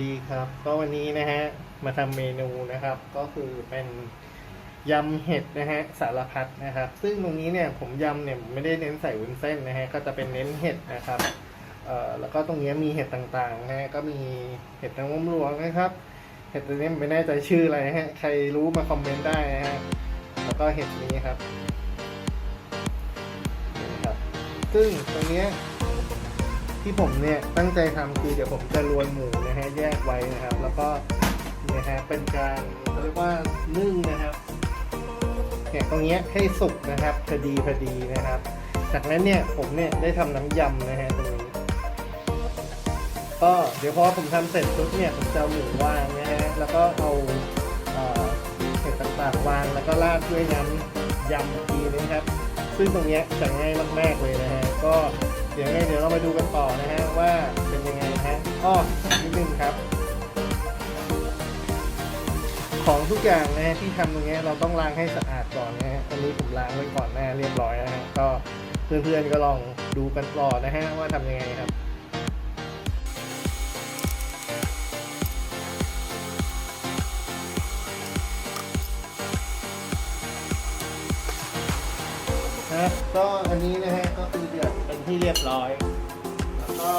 ดีครับ ก็วันนี้นะฮะ มาทำเมนูนะครับ ก็คือเป็นยำเห็ดนะฮะสารพัดนะครับ ซึ่งตรงนี้เนี่ยผมยำเนี่ยไม่ได้เน้นใส่วุ้นเส้นนะฮะ ก็จะเป็นเน้นเห็ดนะครับเอ่อแล้วก็ตรงนี้มีเห็ดต่างๆนะฮะ ก็มีเห็ดนางรมหลวงนะครับ เห็ดตัวนี้ไม่แน่ใจชื่ออะไรนะฮะ ใครรู้มาคอมเมนต์ได้นะฮะ แล้วก็เห็ดนี้ครับนี่ครับซึ่งตรงนี้ ที่ผมเนี่ยตั้งใจทำคือเดี๋ยวผมจะรวนหมูนะฮะแยกไว้นะครับ แล้วก็นะฮะเป็นการเรียกว่านึ่งนะครับเนี่ยตรงเนี้ยให้สุกนะครับพอดีพอดีนะครับ จากนั้นเนี่ยผมเนี่ยได้ทำน้ำยำนะฮะตรงนี้ก็เดี๋ยวพอผมทำเสร็จปุ๊บเนี่ยผมจะเอาหมูวางนะฮะแล้วก็เอาเห็ดต่างๆวางแล้วก็ราดด้วยน้ำยำทีนะครับ ซึ่งตรงเนี้ยจะง่ายมากๆเลยนะฮะก็ ดี๋ยวไงเดี๋ยวเรามาดูกันต่อนะฮะว่าเป็นยังไงนะฮะอ้อนิดนึงครับ ของทุกอย่างนะฮะที่ทำตรงเนี้ยเราต้องล้างให้สะอาดก่อนนะฮะอันนี้ผมล้างไว้ก่อนหน้าเรียบร้อยนะฮะก็เพื่อนๆก็ลองดูกันต่อนะฮะว่าทำยังไงครับก็อันนี้นะฮะก็ เดือดเป็นที่เรียบร้อย แล้วก็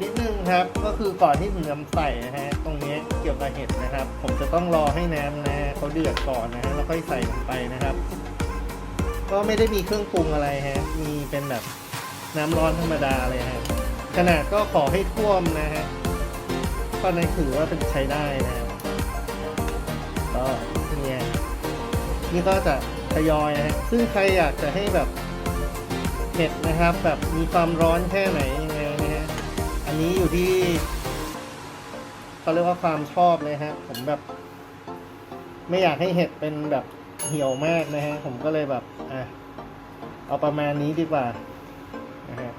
นิดนึงครับ ก็คือก่อนที่ผมจะใส่นะฮะ ตรงนี้เกี่ยวกับเห็ดนะครับ ผมจะต้องรอให้น้ำนะฮะเขาเดือดก่อนนะฮะ แล้วค่อยใส่ลงไปนะครับ ก็ไม่ได้มีเครื่องปรุงอะไรฮะ มีเป็นแบบน้ำร้อนธรรมดาเลยฮะ ขนาดก็ขอให้ท่วมนะฮะก็ในถือว่าเป็นใช้ได้นะครับก็เนี่ยนี่ก็จะทยอยนะฮะ ซึ่งใครอยากจะให้แบบ เห็ดนะครับ แบบมีความร้อนแค่ไหนยังไงนะฮะอันนี้อยู่ที่เขาเรียกว่าความชอบเลยฮะผมแบบ ไม่อยากให้เห็ดเป็นแบบเหี่ยวมากนะฮะผมก็เลยแบบอะเอาประมาณนี้ดีกว่านะฮะ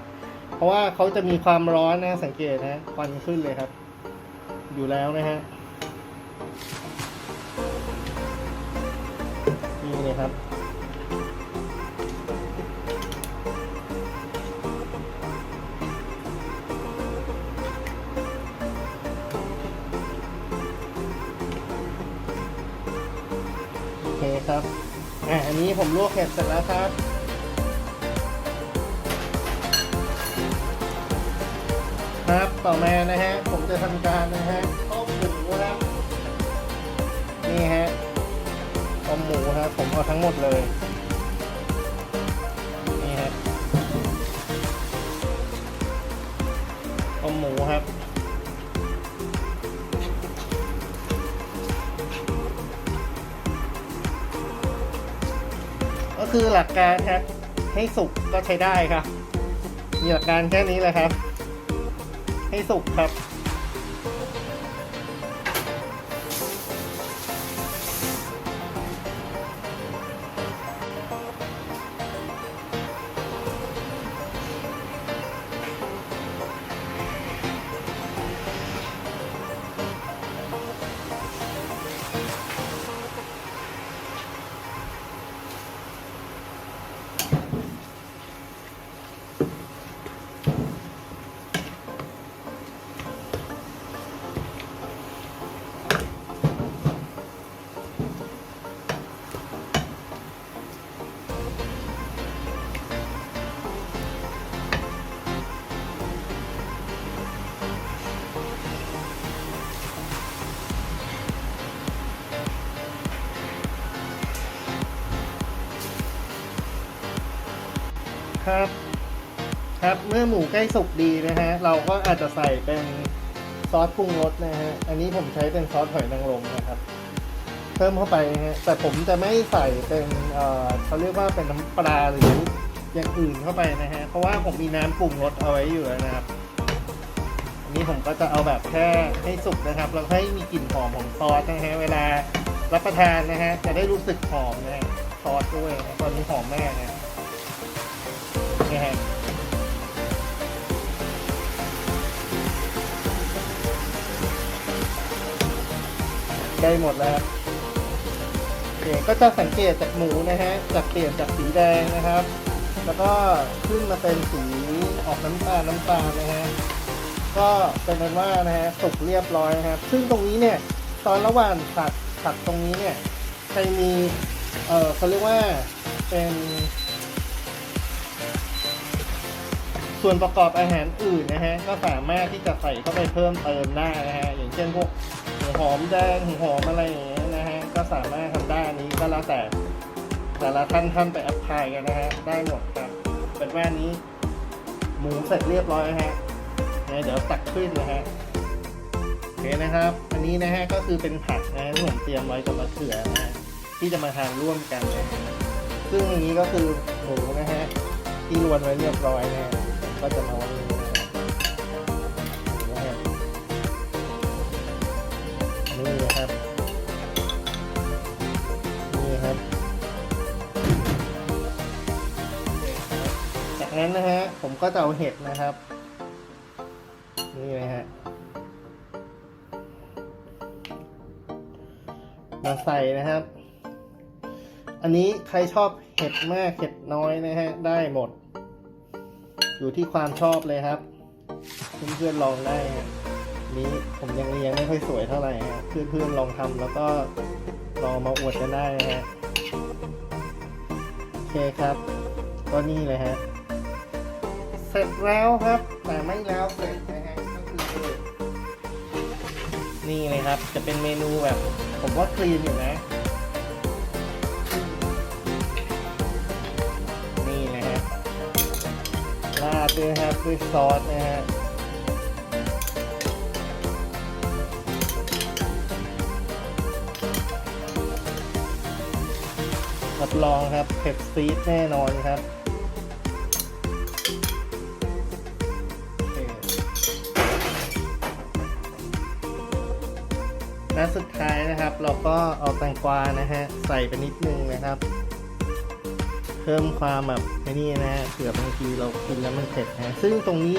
เพราะว่าเขาจะมีความร้อนนะสังเกตนะควันขึ้นเลยครับ อยู่แล้วนะฮะนี่เลยครับ เคครับอะอันนี้ผมลวกเห็ดเสร็จแล้วครับครับต่อมานะฮะผมจะทำการนะฮะต้มหมูครับนี่ฮะต้มหมูครับผมเอาทั้งหมดเลยนี่ฮะต้มหมูครับ ก็คือหลักการครับให้สุกก็ใช้ได้ครับมีหลักการแค่นี้แหละครับ ให้สุกครับ ครับ ครับเมื่อหมูใกล้สุกดีนะฮะ เราก็อาจจะใส่เป็นซอสปรุงรสนะฮะ อันนี้ผมใช้เป็นซอสหอยนางรมนะครับ เพิ่มเข้าไปนะฮะ แต่ผมจะไม่ใส่เป็นเอ่อเขาเรียกว่าเป็นน้ำปลาหรืออย่างอื่นเข้าไปนะฮะ เพราะว่าผมมีน้ำปรุงรสเอาไว้อยู่นะครับ อันนี้ผมก็จะเอาแบบแค่ให้สุกนะครับ แล้วให้มีกลิ่นหอมของซอสนะฮะ เวลารับประทานนะฮะ จะได้รู้สึกหอมนะฮะซอสด้วยนะตอนนี้หอมมากนะ นะฮะได้หมดแล้วครับโอเก็จะสังเกตจากหมูนะฮะจากเปลี่ยนจากสีแดงนะครับ แล้วก็ขึ้นมาเป็นสีออกน้ำตาลน้ำตาลนะฮะก็เป็นนั้นว่านะฮะสุกเรียบร้อยนะครับ ซึ่งตรงนี้เนี่ยตอนระหว่างผัดผัดตรงนี้เนี่ยใครมีเออเขาเรียกว่าเป็น ส่วนประกอบอาหารอื่นนะฮะก็สามารถที่จะใส่เข้าไปเพิ่มเติมได้นะฮะอย่างเช่นพวกหัวหอมแดงหัวหอมอะไรอย่างเงี้ยนะฮะก็สามารถทำได้นี้ก็แล้วแต่แต่ละท่านท่านไปแอพพลายกันนะฮะได้หมดครับเป็นว่านี้ หมูเสร็จเรียบร้อยนะฮะเดี๋ยวตักขึ้นนะฮะโอเคนะครับ อันนี้นะฮะก็คือเป็นผักนะฮะที่ผมเตรียมไว้กับมะเขือนะฮะที่จะมาทานร่วมกันนะฮะซึ่งอย่างนี้ก็คือหมูนะฮะที่รวนไว้เรียบร้อยนะฮะ ก็จะมาไว้ตรงนี้นะฮะนี่นะครับนี่ครับ จากนั้นนะฮะผมก็จะเอาเห็ดนะครับ นี่นะฮะมาใส่นะครับ อันนี้ใครชอบเห็ดมากเห็ดน้อยนะฮะ ได้หมด อยู่ที่ความชอบเลยครับ เพื่อนๆลองได้นี้ผมยังเลี้ยงไม่ค่อยสวยเท่าไหร่ฮะเพื่อนๆลองทำแล้วก็ลองมาอวดกันได้นะฮะโอเคครับ ก็นี่เลยฮะ เสร็จแล้วครับ แต่ไม่แล้วเสร็จนะฮะก็คือนี่เลยครับ จะเป็นเมนูแบบ ผมว่าคลีนอยู่นะ ราดด้วยครับด้วยซอสนะฮะรับรองครับเผ็ดซีดแน่นอนครับและสุดท้ายนะครับ เราก็เอาแตงกวานะฮะ ใส่ไปนิดนึงนะครับ พิ่มความแบบนี่นะฮะเผื่อบางทีเรากินแล้วมันเผ็ดนะฮะซึ่งตรงนี้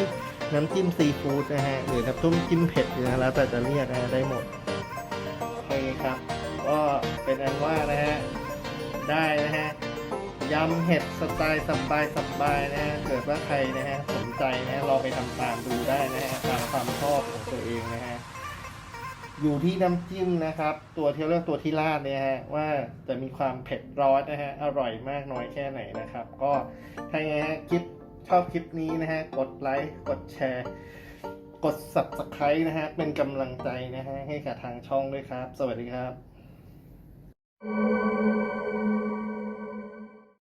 น้ำจิ้มซีฟู้ดนะฮะหรือน้ำต้มจิ้มเผ็ดนะแล้วแต่จะเรียกนะฮะได้หมดโอเคครับ ก็เป็นอันว่านะฮะได้นะฮะยำเห็ดสไตล์สบายสบายๆนะฮะเกิดว่าใครนะฮะสนใจนะฮะลองไปทำตามดูได้นะฮะตามความชอบของตัวเองนะฮะ อยู่ที่น้ำจิ้มนะครับ ตัวที่เรียกตัวที่ราดเนี่ยฮะว่าจะมีความเผ็ดร้อนนะฮะอร่อยมากน้อยแค่ไหนนะครับ ก็ถ้าไงฮะคลิปชอบคลิปนี้นะฮะกดไลค์กดแชร์ กด subscribe นะฮะเป็นกำลังใจนะฮะให้กับทางช่องด้วยครับ สวัสดีครับ